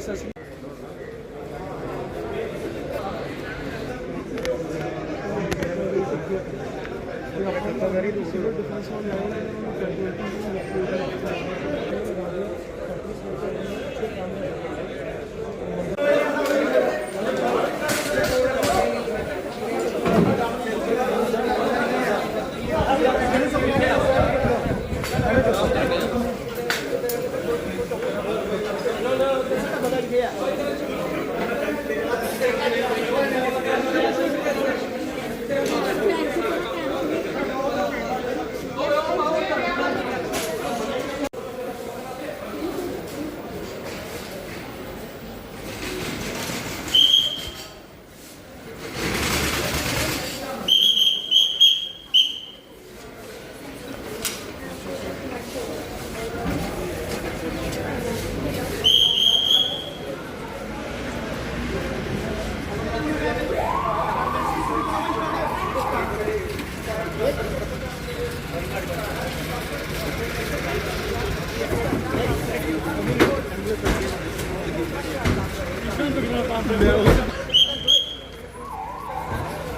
ਜੀ ਸਤਿ ਸ਼੍ਰੀ ਅਕਾਲ।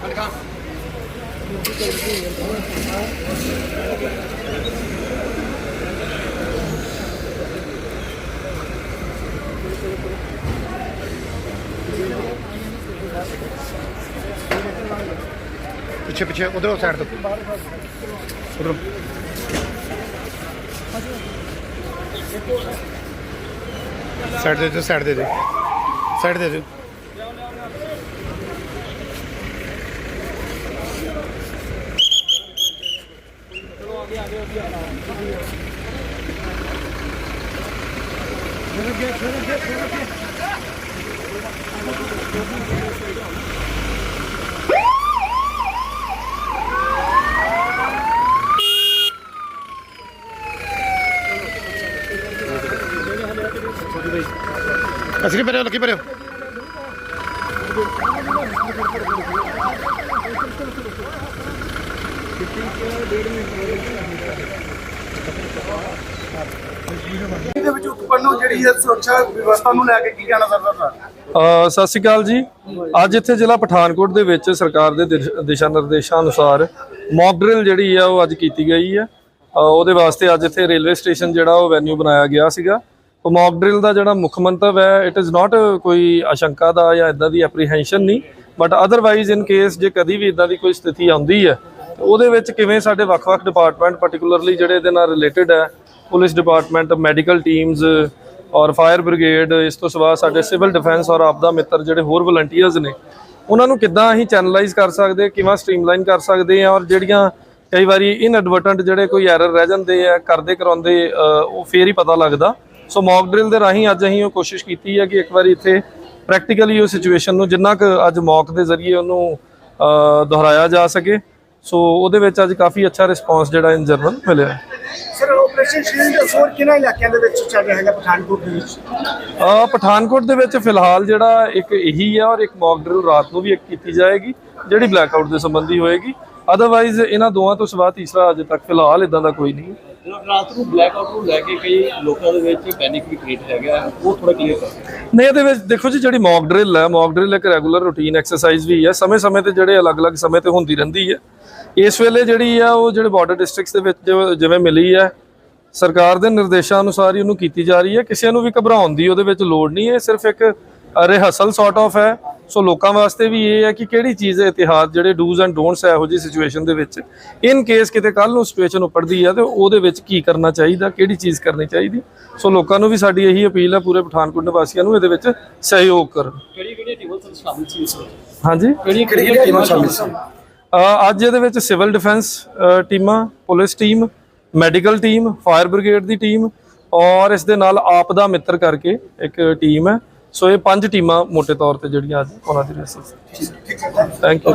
Hadi kan. पीछे पीछे उधर साइड तो उधर साइड दे दो साइड दे दो साइड दे दो Ah, şöyle gel, şöyle gel, şöyle gel. Así que pareo, aquí pareo. ਦੇ ਵਿੱਚ ਉਤਪੰਨ ਹੋ ਜਿਹੜੀ ਹੈ ਸੁਰੱਖਿਆ ਵਿਵਸਥਾ ਨੂੰ ਲੈ ਕੇ ਕੀ ਕਹਿਣਾ ਸਰ ਅ, ਸਤਿ ਸ਼੍ਰੀ ਅਕਾਲ ਜੀ। ਅੱਜ ਇੱਥੇ ਜ਼ਿਲ੍ਹਾ ਪਠਾਨਕੋਟ ਦੇ ਵਿੱਚ ਸਰਕਾਰ ਦੇ ਦਿਸ਼ਾ ਨਿਰਦੇਸ਼ਾਂ ਅਨੁਸਾਰ ਮੌਕ ਡਰਿਲ ਜਿਹੜੀ ਆ ਉਹ ਅੱਜ ਕੀਤੀ ਗਈ ਹੈ ਉਹਦੇ ਵਾਸਤੇ ਅੱਜ ਇੱਥੇ ਰੇਲਵੇ ਸਟੇਸ਼ਨ ਜਿਹੜਾ ਉਹ ਵੈਨਿਊ ਬਣਾਇਆ ਗਿਆ ਸੀਗਾ। ਉਹ ਮੌਕ ਡਰਿਲ ਦਾ ਜਿਹੜਾ ਮੁੱਖ ਮੰਤਵ ਹੈ ਇਟ ਇਜ਼ ਨਾਟ ਕੋਈ ਆਸ਼ੰਕਾ ਦਾ ਜਾਂ ਇਦਾਂ ਦੀ ਐਪਰੀਹੈਂਸ਼ਨ ਨਹੀਂ ਬਟ ਅਦਰਵਾਈਜ਼ ਇਨ ਕੇਸ ਜੇ ਕਦੀ ਵੀ ਇਦਾਂ ਦੀ ਕੋਈ ਸਥਿਤੀ ਆਉਂਦੀ ਹੈ ਉਹਦੇ ਵਿੱਚ ਕਿਵੇਂ ਸਾਡੇ ਵੱਖ-ਵੱਖ ਡਿਪਾਰਟਮੈਂਟ ਪਾਰਟਿਕੂਲਰਲੀ ਜਿਹੜੇ ਇਹਦੇ ਨਾਲ ਰਿਲੇਟਡ ਹੈ, ਪੁਲਿਸ ਡਿਪਾਰਟਮੈਂਟ ਮੈਡੀਕਲ ਟੀਮਸ ਔਰ ਫਾਇਰ ਬ੍ਰਿਗੇਡ ਇਸ ਤੋਂ ਸਿਵਾ ਸਾਡੇ ਸਿਵਲ ਡਿਫੈਂਸ ਔਰ ਆਪਦਾ ਮਿੱਤਰ ਜਿਹੜੇ ਹੋਰ ਵਲੰਟੀਅਰਸ ਨੇ, ਉਹਨਾਂ ਨੂੰ ਕਿੱਦਾਂ ਅਸੀਂ ਚੈਨਲਾਈਜ਼ ਕਰ ਸਕਦੇ, ਕਿਵੇਂ ਸਟ੍ਰੀਮਲਾਈਨ ਕਰ ਸਕਦੇ ਆ ਔਰ ਜਿਹੜੀਆਂ ਕਈ ਵਾਰੀ ਇਨਐਡਵਰਟੈਂਟ ਜਿਹੜੇ ਕੋਈ ਐਰਰ ਰਹਿ ਜਾਂਦੇ ਆ, ਕਰਦੇ ਕਰਾਉਂਦੇ ਉਹ ਫੇਰ ਹੀ ਪਤਾ ਲੱਗਦਾ। ਸੋ ਮੌਕ ਡਰਿਲ ਦੇ ਰਾਹੀਂ ਅੱਜ ਅਸੀਂ ਉਹ ਕੋਸ਼ਿਸ਼ ਕੀਤੀ ਹੈ ਕਿ ਇੱਕ ਵਾਰੀ ਇੱਥੇ ਪ੍ਰੈਕਟੀਕਲੀ ਉਹ ਸਿਚੁਏਸ਼ਨ ਨੂੰ ਜਿੰਨਾ ਕੁ ਅੱਜ ਮੌਕ ਦੇ ਜ਼ਰੀਏ ਉਹਨੂੰ ਦੁਹਰਾਇਆ ਜਾ ਸਕੇ। ਸੋ ਉਹਦੇ ਵਿੱਚ ਅੱਜ ਕਾਫੀ ਅੱਛਾ ਰਿਸਪਾਂਸ ਜਿਹੜਾ ਇਨ ਜਨਰਲ ਮਿਲਿਆ। ਸਰ ਆਪਰੇਸ਼ਨ ਸ਼ੀਲਡ ਹੋਰ ਕਿਹਨਾਂ ਇਲਾਕਿਆਂ ਦੇ ਵਿੱਚ ਚੱਲ ਰਿਹਾ ਹੈਗਾ ਪਠਾਨਕੋਟ ਦੇ ਵਿੱਚ? ਅ, ਪਠਾਨਕੋਟ ਦੇ ਵਿੱਚ ਫਿਲਹਾਲ ਜਿਹੜਾ ਇੱਕ ਇਹੀ ਹੈ ਔਰ ਇੱਕ ਮੌਕ ਡਰਿਲ ਰਾਤ ਨੂੰ ਵੀ ਇੱਕ ਕੀਤੀ ਜਾਏਗੀ ਜਿਹੜੀ ਬਲੈਕਆਊਟ ਦੇ ਸੰਬੰਧੀ ਹੋਏਗੀ। ਅਦਰਵਾਈਜ਼ ਇਹਨਾਂ ਦੋਵਾਂ ਤੋਂ ਸਿਵਾ ਤੀਸਰਾ ਅਜੇ ਤੱਕ ਫਿਲਹਾਲ ਇਦਾਂ ਦਾ ਕੋਈ ਨਹੀਂ। ਰਾਤ ਨੂੰ ਬਲੈਕ ਆਊਟ ਨੂੰ ਲੈ ਕੇ ਕਈ ਲੋਕਾਂ ਦੇ ਵਿੱਚ ਪੈਨਿਕ ਵੀ ਕ੍ਰੀਏਟ ਹੈਗਾ ਹੈ, ਉਹ ਥੋੜਾ ਕਲੀਅਰ ਕਰੋ। ਨਹੀਂ ਇਹਦੇ ਵਿੱਚ ਦੇਖੋ ਜੀ ਜਿਹੜੀ ਮੌਕ ਡਰਿਲ ਹੈ ਮੌਕ ਡਰਿਲ ਇੱਕ ਰੈਗੂਲਰ ਰੂਟੀਨ ਐਕਸਰਸਾਈਜ਼ ਵੀ ਹੈ। ਸਮੇਂ-ਸਮੇਂ ਤੇ ਜਿਹੜੇ ਅਲੱਗ-ਅਲੱਗ ਸਮੇਂ ਤੇ ਹੁੰਦੀ ਰਹਿੰਦੀ ਹੈ। ਇਸ ਵੇਲੇ ਜਿਹੜੀ ਆ ਉਹ ਜਿਹੜੇ ਬਾਰਡਰ ਡਿਸਟ੍ਰਿਕਟਸ ਦੇ ਵਿੱਚ ਜਿਵੇਂ- ਮਿਲੀ ਹੈ ਸਰਕਾਰ ਦੇ ਨਿਰਦੇਸ਼ਾਂ ਅਨੁਸਾਰ ਹੀ ਉਹਨੂੰ ਕੀਤੀ ਜਾ ਰਹੀ ਹੈ। ਕਿਸੇ ਨੂੰ ਵੀ ਘਬਰਾਉਣ ਦੀ ਉਹਦੇ ਵਿੱਚ ਲੋੜ ਨਹੀਂ ਹੈ। ਸਿਰਫ ਇੱਕ ਰਿਹਰਸਲ ਸੌਰਟ ਆਫ ਹੈ। ਸੋ ਲੋਕਾਂ ਵਾਸਤੇ ਵੀ ਇਹ ਹੈ ਕਿ ਕਿਹੜੀ ਚੀਜ਼ ਹੈ ਇਤਿਹਾਸ ਜਿਹੜੇ ਡੂਜ਼ ਐਂਡ ਡੋਨਟਸ ਹੈ ਇਹੋ ਜਿਹੀ ਸਿਚੁਏਸ਼ਨ ਦੇ ਵਿੱਚ ਇਨ ਕੇਸ ਕਿਤੇ ਕੱਲ ਨੂੰ ਸਿਚੁਏਸ਼ਨ ਉੱਪਰਦੀ ਹੈ ਤੇ ਉਹਦੇ ਵਿੱਚ ਕੀ ਕਰਨਾ ਚਾਹੀਦਾ ਕਿਹੜੀ ਚੀਜ਼ ਕਰਨੀ ਚਾਹੀਦੀ। ਸੋ ਲੋਕਾਂ ਨੂੰ ਵੀ ਸਾਡੀ ਇਹੀ ਅਪੀਲ ਹੈ ਪੂਰੇ ਪਠਾਨਕੋਟ ਨਿਵਾਸੀਆਂ ਨੂੰ ਇਹਦੇ ਵਿੱਚ ਸਹਿਯੋਗ ਕਰਨ। ਕਿਹੜੀ ਕਿਹੜੀ ਟੀਮਾਂ ਸ਼ਾਮਿਲ ਸੀ ਇਸ ਵਿੱਚ ਹਾਂਜੀ? ਕਿਹੜੀ ਕਿਹੜੀ ਟੀਮਾਂ ਸ਼ਾਮਿਲ ਸੀ? ਅ, ਅੱਜ ਇਹਦੇ ਵਿੱਚ ਸਿਵਲ ਡਿਫੈਂਸ ਟੀਮਾਂ police team medical team fire brigade ਦੀ ਟੀਮ ਔਰ ਇਸ ਦੇ ਨਾਲ ਆਪ ਦਾ ਮਿੱਤਰ ਕਰਕੇ ਇੱਕ ਟੀਮ ਹੈ। ਸੋ ਇਹ ਪੰਜ ਟੀਮਾਂ ਮੋٹے ਤੌਰ ਤੇ ਜਿਹੜੀਆਂ ਅੱਜ ਉਹਨਾਂ ਦੀ ਰੈਸਲ ਥੈਂਕ ਯੂ